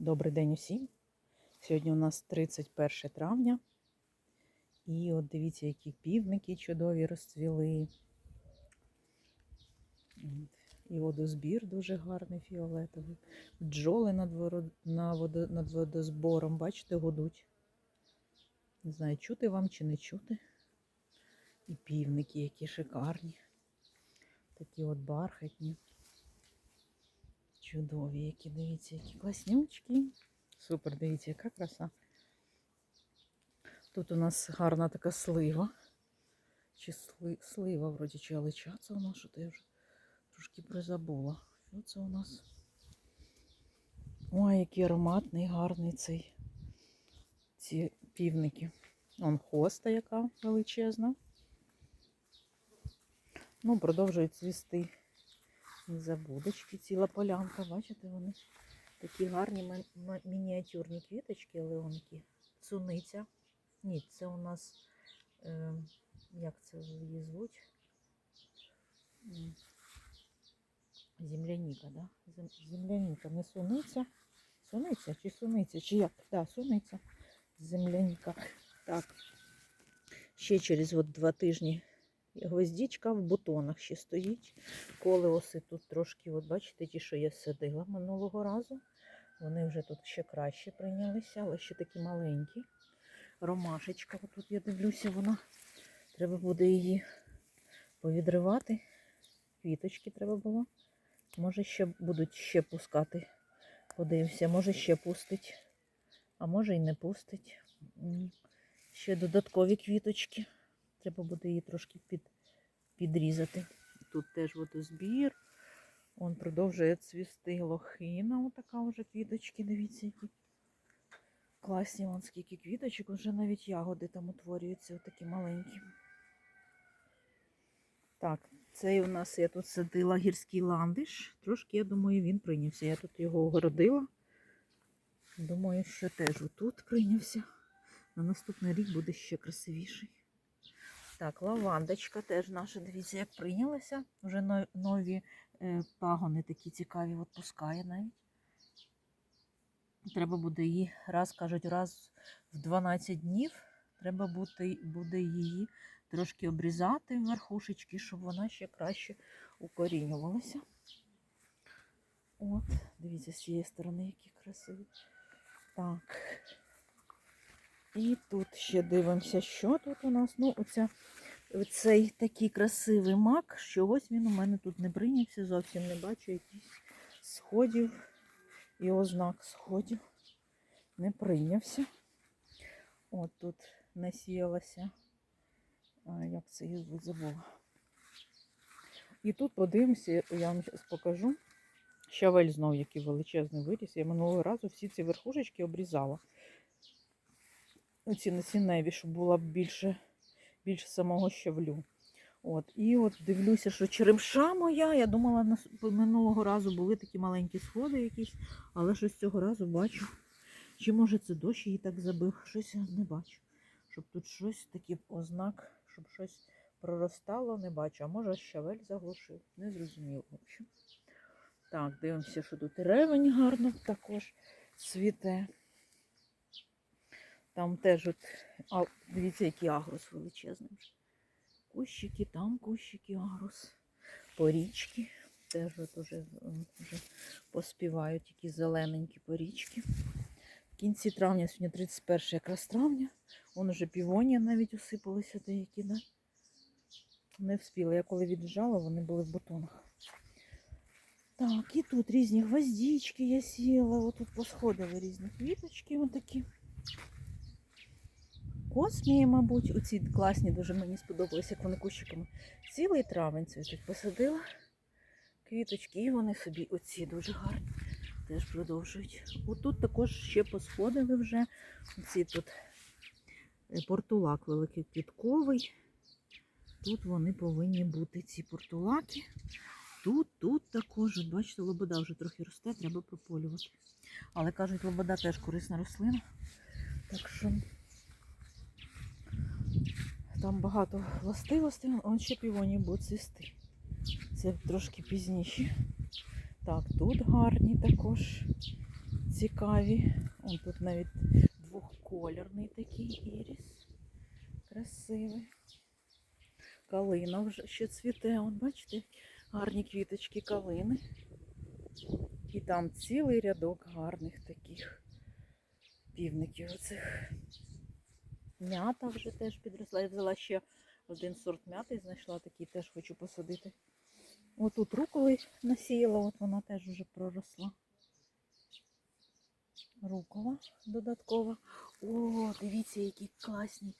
Добрий день усім. Сьогодні у нас 31 травня. І от дивіться, які півники чудові розцвіли. І водозбір дуже гарний фіолетовий. Бджоли над, над водозбором, бачите, гудуть. Не знаю, чути вам чи не чути. І півники, які шикарні. Такі от бархатні. Чудові, які дивіться, які класнючки. Супер, дивіться, яка краса. Тут у нас гарна така слива. Чи сли, слива, вроді, чи алича це у нас, що то я вже трошки призабула. Що це у нас? Ой, який ароматний, гарний цей. Ці півники. Он хоста яка величезна. Ну, продовжують цвісти Незабудочки, ціла полянка, бачите, вони такі гарні мініатюрні квіточки, леонки. Суниця. Ні, це у нас, е, як це її звуть? Земляніка, да? Земляніка, не суниця. Суниця чи суниця? Чи як? Да, суниця. Земляніка. Так. Ще через от два тижні гвоздічка в бутонах ще стоїть. Колеоси тут трошки, от бачите, ті, що я садила минулого разу. Вони вже тут ще краще прийнялися, але ще такі маленькі. Ромашечка, отут я дивлюся, вона. Треба буде її повідривати. Квіточки треба було. Може, ще будуть ще пускати. Подивимося, може ще пустить, а може і не пустить. Ще додаткові квіточки. Треба буде її трошки під, підрізати. Тут теж водозбір. Он продовжує цвісти лохина. Отака вже квіточки, дивіться, які класні вон скільки квіточок, вже навіть ягоди там утворюються, отакі маленькі. Так, цей у нас я тут садила гірський ландиш. Трошки, я думаю, він прийнявся. Я тут його огородила. Думаю, що теж отут прийнявся. На наступний рік буде ще красивіший. Так, лавандочка теж наша, дивіться, як прийнялася. Вже нові е, пагони такі цікаві от пускає навіть. Треба буде її, раз кажуть, раз в 12 днів треба буде, буде її трошки обрізати верхушечки, щоб вона ще краще укорінювалася. От, дивіться, з цієї сторони, які красиві. Так. І тут ще дивимося, що тут у нас. Ну, оця, цей такий красивий мак, що ось він у мене тут не прийнявся, зовсім не бачу якихось сходів і ознак сходів. Не прийнявся. От тут насіялася, як це її забула. І тут подивимося, я вам зараз покажу. Щавель знов, який величезний виріс. Я минулого разу всі ці верхушечки обрізала. Оці насінневі, щоб було більше, більше самого щавлю. От. І от дивлюся, що черемша моя. Я думала, минулого разу були такі маленькі сходи якісь, але щось цього разу бачу. Чи може це дощ її так забив? Щось я не бачу. Щоб тут щось таке ознак, щоб щось проростало, не бачу. А може щавель заглушив. Не зрозуміло. В. Так, дивимося, що тут ревень гарно також цвіте. Там теж от, а, дивіться, який агрос величезний. Кущики, там кущики, агрос. Порічки. Теж от уже, вже поспівають такі зелененькі порічки. В кінці травня, сьогодні 31 якраз травня. Вон уже півонія навіть осипалися деякі, да? Не вспіла. Я коли від'їжджала, вони були в бутонах. Так, і тут різні гвоздички я сіяла. Отут посходили різні квіточки отакі. Космії, мабуть, оці класні дуже мені сподобалися, як вони кущиками. Цілий травень цвітуть посадила квіточки, і вони собі оці дуже гарні. Теж продовжують. Отут також ще посходили вже. Оці тут е, портулак великий квітковий. Тут вони повинні бути, ці портулаки. Тут, тут також, бачите, лобода вже трохи росте, треба прополювати. Але кажуть, лобода теж корисна рослина. Так що там багато властивостей. Он ще півоні будуть цвісти. Це трошки пізніше. Так, тут гарні також цікаві. Он тут навіть двохкольорний такий іріс. Красивий. Калина вже ще цвіте. Он, бачите, гарні квіточки калини. І там цілий рядок гарних таких півників оцих. М'ята вже теж підросла. Я взяла ще один сорт м'яти, знайшла такий, теж хочу посадити. Отут руколи насіяла, от вона теж вже проросла. Рукола додаткова. О, дивіться, які класні.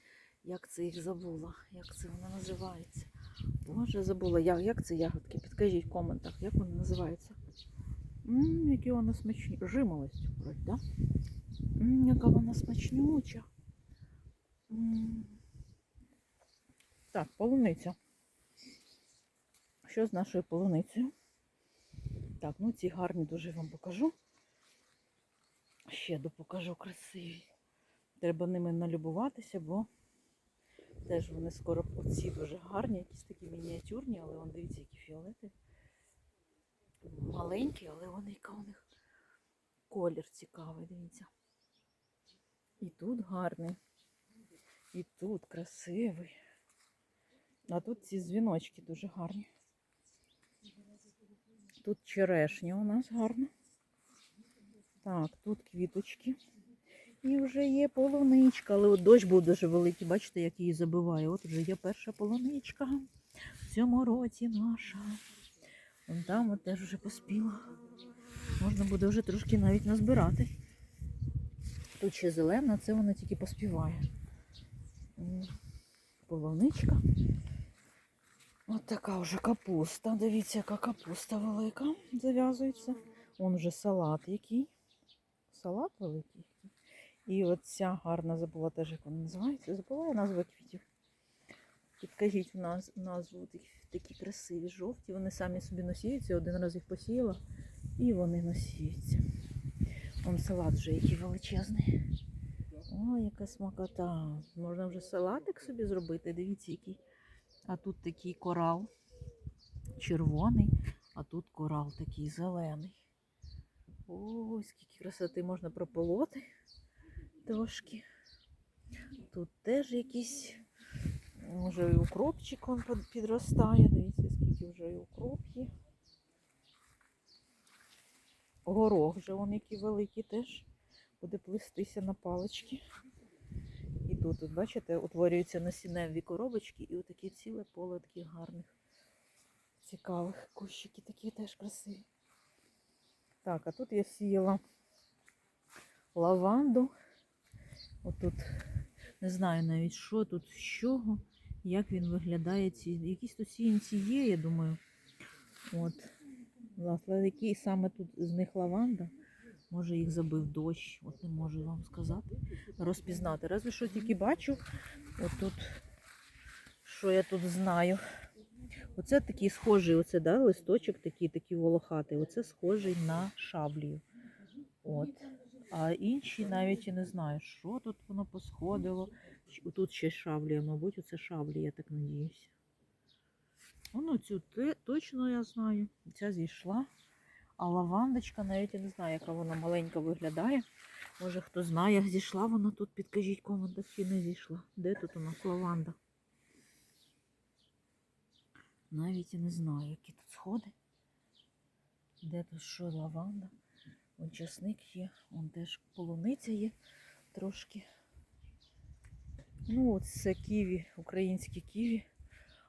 Як це їх забула? Як це вона називається? Боже, забула. Як, як це ягодки? Підкажіть в коментах, як вони називаються. Ммм, які вона смачні. Жимолость, вроді, да? Яка вона смачнюча. Так, полуниця. Що з нашою полуницею? Так, ну ці гарні дуже вам покажу. Ще допокажу красиві. Треба ними налюбуватися, бо теж вони скоро оці дуже гарні, якісь такі мініатюрні, але вон дивіться, які фіолети. Маленькі, але вони яка у них колір цікавий, дивіться. І тут гарний. І тут красивий. А тут ці дзвіночки дуже гарні. Тут черешня у нас гарна. Так, тут квіточки. І вже є полуничка, але от дощ був дуже великий. Бачите, як її забиває. От вже є перша полуничка. В цьому році наша. Вон там от теж вже поспіла. Можна буде вже трошки навіть назбирати. Тут ще зелена, це вона тільки поспіває. Полуничка. От така вже капуста. Дивіться, яка капуста велика зав'язується. Вон вже салат який. Салат великий. І оця гарна забула теж, як вона називається. Забула я назву квітів. Підкажіть у нас назву такі красиві, жовті. Вони самі собі носіються. Один раз їх посіяла і вони носіються. Вон салат вже який величезний. Ой, яка смакота. Можна вже салатик собі зробити. Дивіться, який. А тут такий корал червоний, а тут корал такий зелений. Ой, скільки красоти можна прополоти трошки. Тут теж якийсь, може, і укропчик он підростає. Дивіться, скільки вже і укроп є. Горох вже он який великий теж буде плестися на палички. І тут, от, бачите, утворюються насінневі коробочки і отакі ціле поле таких гарних, цікавих кущики, такі теж красиві. Так, а тут я сіяла лаванду. Отут не знаю навіть, що тут, з чого, як він виглядає. Ці, якісь тут сіянці є, я думаю. От. Власне, який саме тут з них лаванда. Може їх забив дощ, от не можу вам сказати, розпізнати. Разве що тільки бачу, отут, що я тут знаю. Оце такий схожий, оце, да, листочок такий, такий волохатий. Оце схожий на шаблію. От. А інші навіть і не знаю, що тут воно посходило. Тут ще шаблія, мабуть, оце шаблі, я так надіюся. Ну, цю те- точно я знаю. Ця зійшла. А лавандочка навіть я не знаю, яка вона маленька виглядає. Може хто знає, зійшла вона тут, підкажіть коментах, чи не зійшла. Де тут у нас лаванда? Навіть і не знаю, які тут сходи. Де тут що лаванда? Вон часник є, вон теж полуниця є трошки. Ну, от це ківі, українське ківі,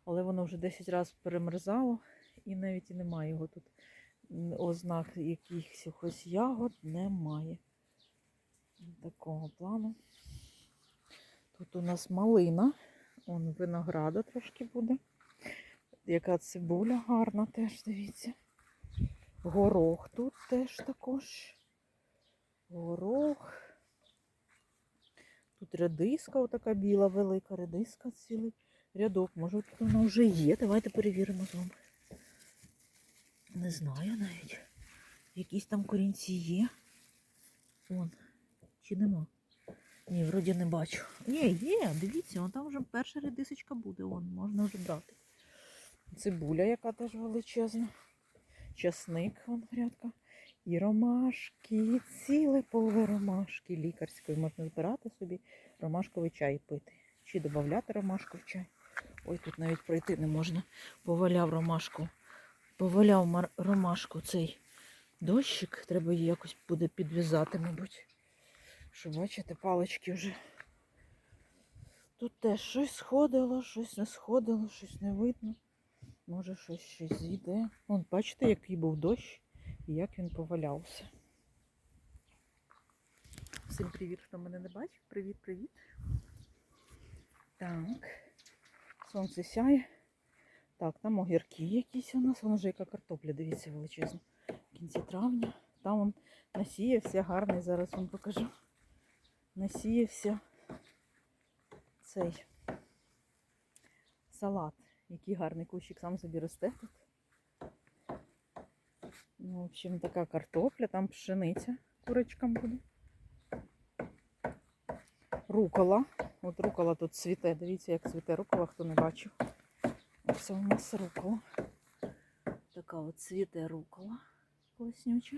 але воно вже 10 разів перемерзало і навіть і немає його тут. Ознак якихось ягод немає. Такого плану. Тут у нас малина, он винограда трошки буде. Яка цибуля гарна теж, дивіться. Горох тут теж також. Горох. Тут редиска, отака біла, велика редиска, цілий рядок. Може, тут вона вже є. Давайте перевіримо з вами. Не знаю навіть. Якісь там корінці є. Вон. Чи нема? Ні, вроді не бачу. Ні, є, дивіться, там вже перша редисочка буде, вон, можна вже брати. Цибуля, яка теж величезна. Часник, вон грядка. І ромашки, і ціле поле ромашки лікарської. Можна збирати собі ромашковий чай пити. Чи додати ромашку в чай. Ой, тут навіть пройти не можна. Поваляв ромашку. Поваляв ромашку цей дощик. Треба її якось буде підв'язати, мабуть. Що бачите, палички вже. Тут теж щось сходило, щось не сходило, щось не видно. Може, щось ще зійде. Вон, бачите, який був дощ і як він повалявся. Всім привіт, хто мене не бачив. Привіт, привіт. Так. Сонце сяє. Так, там огірки якісь у нас. Воно вже яка картопля, дивіться, величезна. В кінці травня. Там он насіявся гарний, зараз вам покажу. Насіявся цей салат. Який гарний кущик сам собі росте тут. Ну, в общем, така картопля, там пшениця курочкам буде. Рукола. От рукола тут цвіте. Дивіться, як цвіте рукола, хто не бачив. Оце у нас рукола. Така от цвіте рукола класнюча.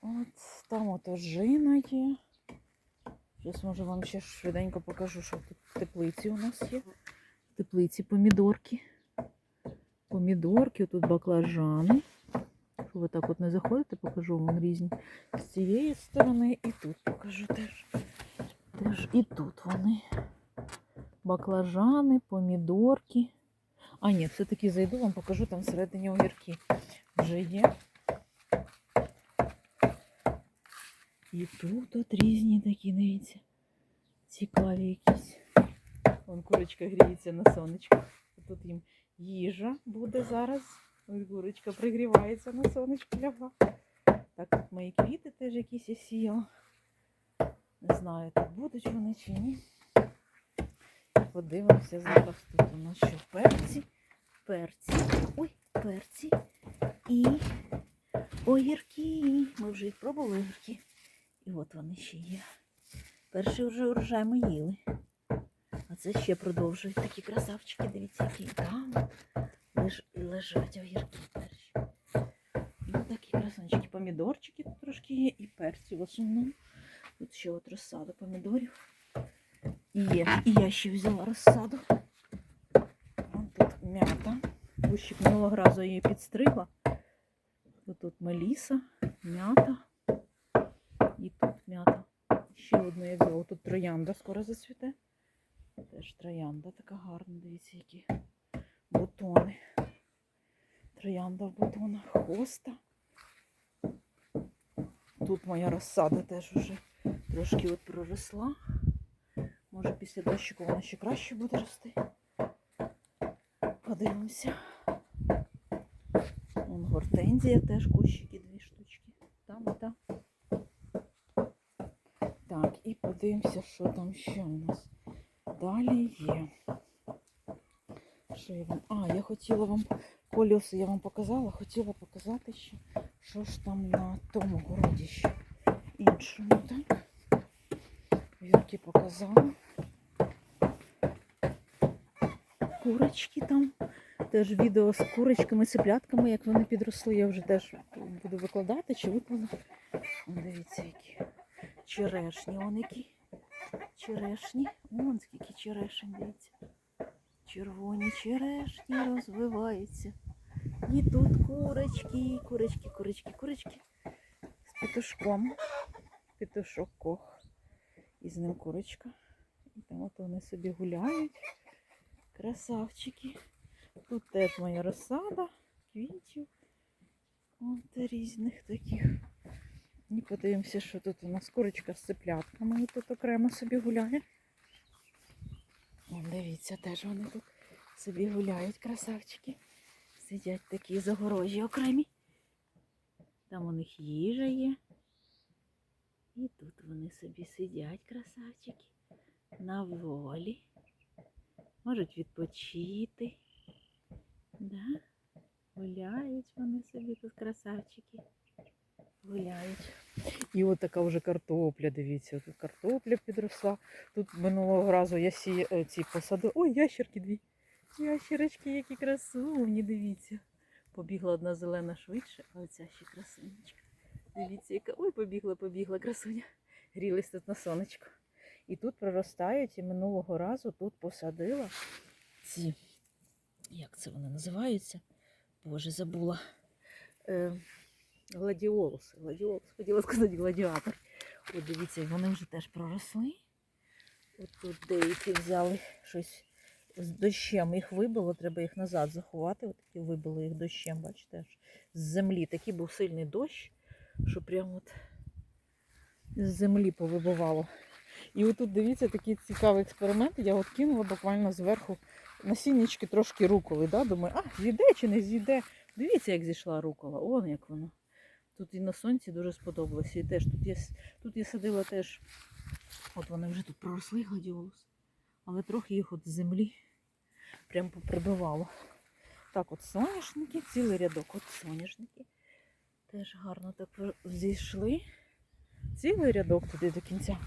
От там от ожина є. Зараз може вам ще швиденько покажу, що тут в теплиці у нас є. В теплиці помідорки. Помідорки, тут баклажани. Що ви так от не заходите, покажу вам різні. З цієї сторони і тут покажу теж. Теж і тут вони. Баклажани, помідорки. А, ні, все-таки зайду, вам покажу там всередині огірки. Вже є. І тут от різні такі, дивіться. Цікаві якісь. Вон курочка гріється на сонечку. Тут їм їжа буде зараз. Ось курочка пригрівається на сонечку лягла. Так, тут мої квіти теж якісь я сіяла. Не знаю, тут будуть вони чи ні. Подивимося зараз тут у нас що перці. Перці. Ой, перці. І огірки. Ми вже їх пробували огірки. І от вони ще є. Перший вже урожай ми їли. А це ще продовжують такі красавчики. Дивіться, які там леж, лежать огірки перші. Ну, такі красунчики. Помідорчики тут трошки є і перці в основному. Тут ще от розсаду помідорів. Є. І я ще взяла розсаду. Вон тут м'ята. Кущик минулого разу її підстригла. Тут меліса, м'ята. І тут м'ята. Ще одну я взяла. Тут троянда скоро зацвіте. Теж троянда така гарна. Дивіться, які бутони. Троянда в бутонах. Хоста. Тут моя розсада теж уже трошки от проросла. Після дощику вона ще краще буде рости. Подивимося. Вон гортензія теж кущики дві штучки. Там і там. Так, і подивимося, що там ще у нас. Далі є. Що я вам. А, я хотіла вам колеса, я вам показала, хотіла показати ще, що ж там на тому городі ще іншому, так? Вірки показала. Курочки там. Теж відео з курочками, циплятками, як вони підросли, я вже теж буду викладати чи викладу. Дивіться, які черешні, вон які. Черешні. Вон скільки черешень, дивіться. Червоні черешні розвиваються. І тут курочки, курочки, курочки, курочки. З петушком. Петушок кох. І з ним курочка. І там от вони собі гуляють. Красавчики. Тут теж моя розсада, квітів. От різних таких. І подивимося, що тут у нас курочка з циплятками. І тут окремо собі гуляє. Вон, дивіться, теж вони тут собі гуляють, красавчики. Сидять такі загорожі окремі. Там у них їжа є. І тут вони собі сидять, красавчики, на волі. Можуть відпочити. Да? Гуляють вони собі тут красавчики. Гуляють. І от така вже картопля, дивіться, тут картопля підросла. Тут минулого разу я сі, е, ці посадила. Ой, ящерки дві. Ящерочки, які красивні, дивіться. Побігла одна зелена швидше, а оця ще красунечка. Дивіться, яка. Ой, побігла, побігла красуня. Грілись тут на сонечко. І тут проростають, і минулого разу тут посадила ці. Як це вони називаються? Боже, забула. Е, гладіолуси. Гладіолус, хотіла сказати гладіатор. От дивіться, вони вже теж проросли. От тут деякі взяли щось з дощем. Їх вибило, треба їх назад заховати. От такі вибили їх дощем, бачите, аж з землі. Такий був сильний дощ, що прямо от з землі повибивало. І отут дивіться такий цікавий експеримент. Я от кинула буквально зверху насіннячки трошки руколи. Да? Думаю, а, зійде чи не зійде. Дивіться, як зійшла рукола. Вон як воно. Тут і на сонці дуже сподобалося. І теж тут я, тут я садила теж. От вони вже тут проросли гладіолус. Але трохи їх от землі прям поприбивало. Так, от соняшники, цілий рядок, от соняшники. Теж гарно так зійшли. Цілий рядок туди до кінця.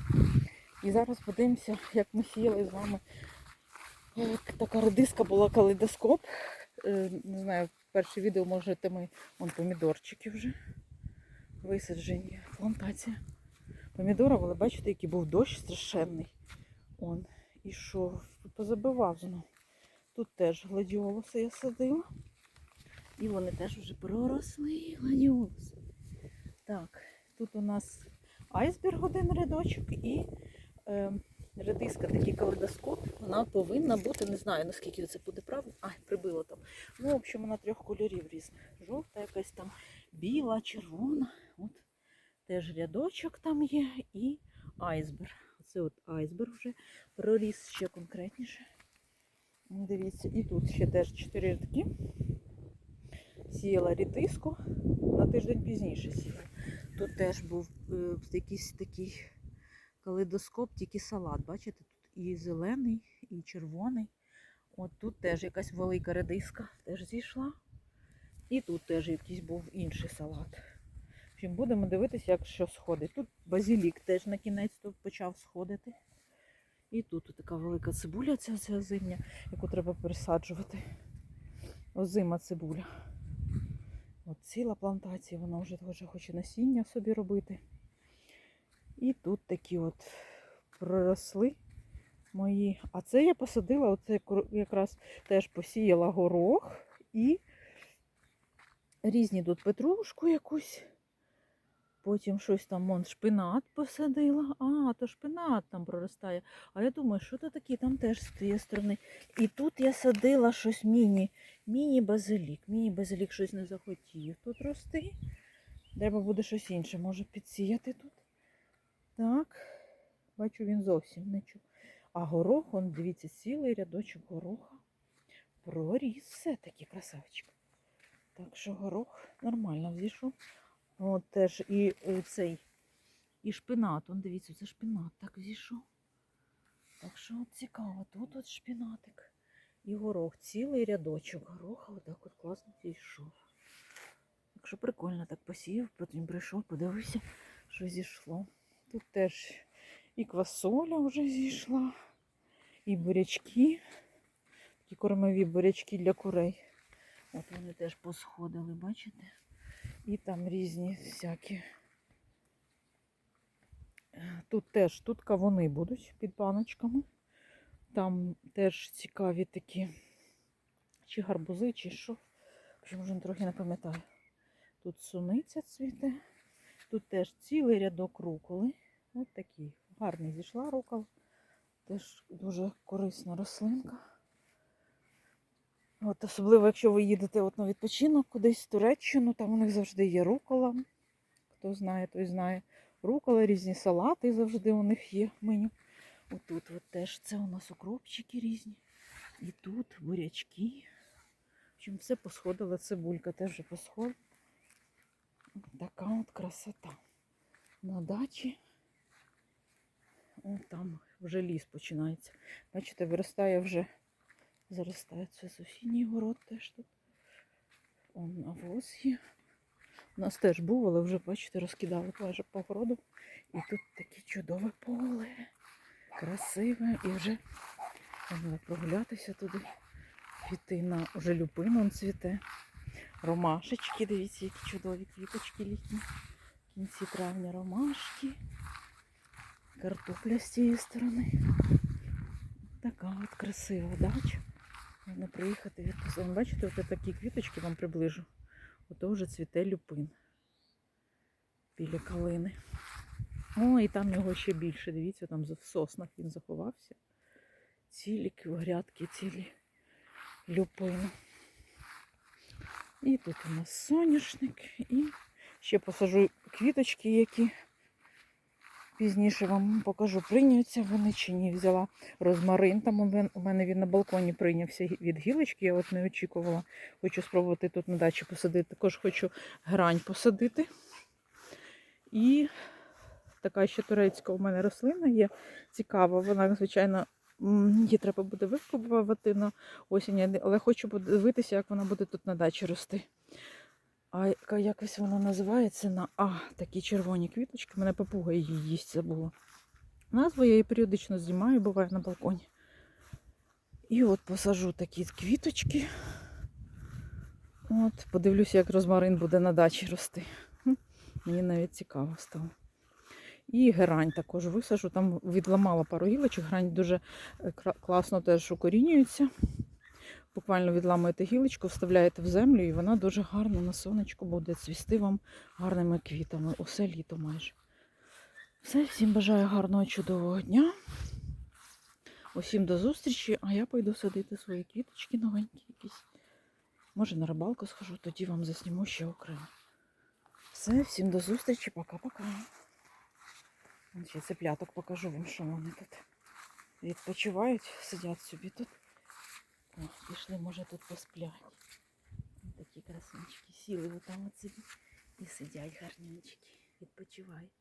І зараз подивимося, як ми сіяли з вами. Така редиска була калейдоскоп. Е, Не знаю, перше відео можете ми. Вон помідорчики вже висаджені. Плантація. Помідорів, але бачите, який був дощ страшенний. Он. І що позабивав знову. Тут теж гладіолуси я садила. І вони теж вже проросли гладіолуси. Так, тут у нас айсберг один рядочок і редиска, такий калейдоскоп. Вона повинна бути, не знаю наскільки це буде правильно. Ай, прибило там. Ну, в общем, вона трьох кольорів різних. Жовта, якась там біла, червона. От теж рядочок там є і айсберг. Оце от айсберг вже проріс ще конкретніше. Дивіться, і тут ще теж чотири рядки. Сіяла рідиску, на тиждень пізніше сіяла. Тут теж був е, якийсь такий калейдоскоп, тільки салат. Бачите, тут і зелений, і червоний. От тут теж якась велика редиска теж зійшла. І тут теж якийсь був інший салат. Общем, будемо дивитися, як що сходить. Тут базилік теж на кінець тут почав сходити. І тут така велика цибуля, ця, ця зимня, яку треба пересаджувати. Озима цибуля. От ціла плантація, вона вже хоче насіння собі робити. І тут такі от проросли мої. А це я посадила, оце якраз теж посіяла горох і різні тут петрушку якусь. Потім щось там вон, шпинат посадила. А, то шпинат там проростає. А я думаю, що то таке там теж з тієї сторони. І тут я садила щось міні, міні-базилік. Міні-базилік щось не захотів тут рости. Треба буде щось інше, може підсіяти тут. Так, бачу, він зовсім не чув. А горох, он, дивіться, цілий рядочок гороха. Проріс все-таки красавчик. Так що горох нормально взійшов. От теж і е, цей, і шпинат. Он дивіться, це шпинат так зійшов. Так що от цікаво, тут от шпинатик. І горох, цілий рядочок гороха, отак от класно зійшов. Так що прикольно так посів, потім прийшов, подивився, що зійшло. Тут теж і квасоля вже зійшла, і бурячки, такі кормові бурячки для курей. От вони теж посходили, бачите? І там різні всякі. Тут теж тут кавуни будуть під баночками. Там теж цікаві такі, чи гарбузи, чи що. В вже трохи не пам'ятаю. Тут суниця цвіте. Тут теж цілий рядок руколи. Ось такий. Гарний зійшла рукола. Теж дуже корисна рослинка. От, особливо, якщо ви їдете от на відпочинок кудись в Туреччину, там у них завжди є рукола. Хто знає, той знає. Рукола, різні салати завжди у них є меню. Отут от теж це у нас укропчики різні. І тут бурячки. В общем, все посходило, цибулька теж вже посходила. Така от красота. На дачі. О, там вже ліс починається. Бачите, виростає вже, заростає це сусідній город теж тут. Он навоз є. У нас теж був, але вже, бачите, розкидали майже по городу. І тут таке чудове поле. Красиве. І вже можна прогулятися туди, піти на вже люпин он цвіте. Ромашечки, дивіться, які чудові квіточки літні. В кінці травня ромашки. Картопля з цієї сторони. Така от красива дача. Можна приїхати відпустити. Бачите, от такі квіточки вам приближу. Ото вже цвіте люпин. Біля калини. О, і там його ще більше. Дивіться, там в соснах він заховався. Цілі грядки, цілі люпини. І тут у нас соняшник. І ще посажу квіточки, які пізніше вам покажу, прийняться вони чи ні. Взяла розмарин. Там у мене він на балконі прийнявся від гілочки. Я от не очікувала. Хочу спробувати тут на дачі посадити. Також хочу грань посадити. І така ще турецька у мене рослина є. Цікава. Вона, звичайно, її треба буде випробувати на осінь, але хочу подивитися, як вона буде тут на дачі рости. А якось вона називається на А, такі червоні квіточки. Мене папуга її їсть забула. Назву я її періодично знімаю, буває на балконі. І от посажу такі квіточки. От, подивлюся, як розмарин буде на дачі рости. Мені навіть цікаво стало. І герань також висажу. Там відламала пару гілочок. Грань дуже е, класно теж укорінюється. Буквально відламуєте гілочку, вставляєте в землю, і вона дуже гарно на сонечку буде цвісти вам гарними квітами. Усе літо майже. Все, всім бажаю гарного чудового дня. Усім до зустрічі, а я пойду садити свої квіточки новенькі якісь. Може на рибалку схожу, тоді вам засніму ще окремо. Все, всім до зустрічі, пока-пока. Ще цепляток покажу вам, що вони тут відпочивають, сидять собі тут. О, пішли, може тут посплять. Ось Такі красунчики сіли ви там от собі і сидять гарненькі, відпочивають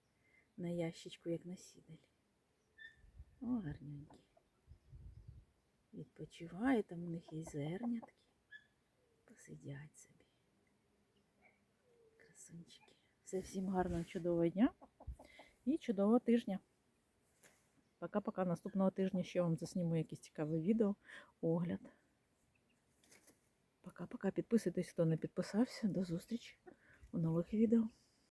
на ящичку, як на сідалі. О, гарненькі. Відпочиває, там у них є зернятки. Посидять собі. Красунчики. Все, всім гарного, чудового дня і чудового тижня. Пока-пока. Наступного тижня ще вам засніму якісь цікаве відео, огляд. Пока-пока. Підписуйтесь, хто не підписався. До зустрічі у нових відео.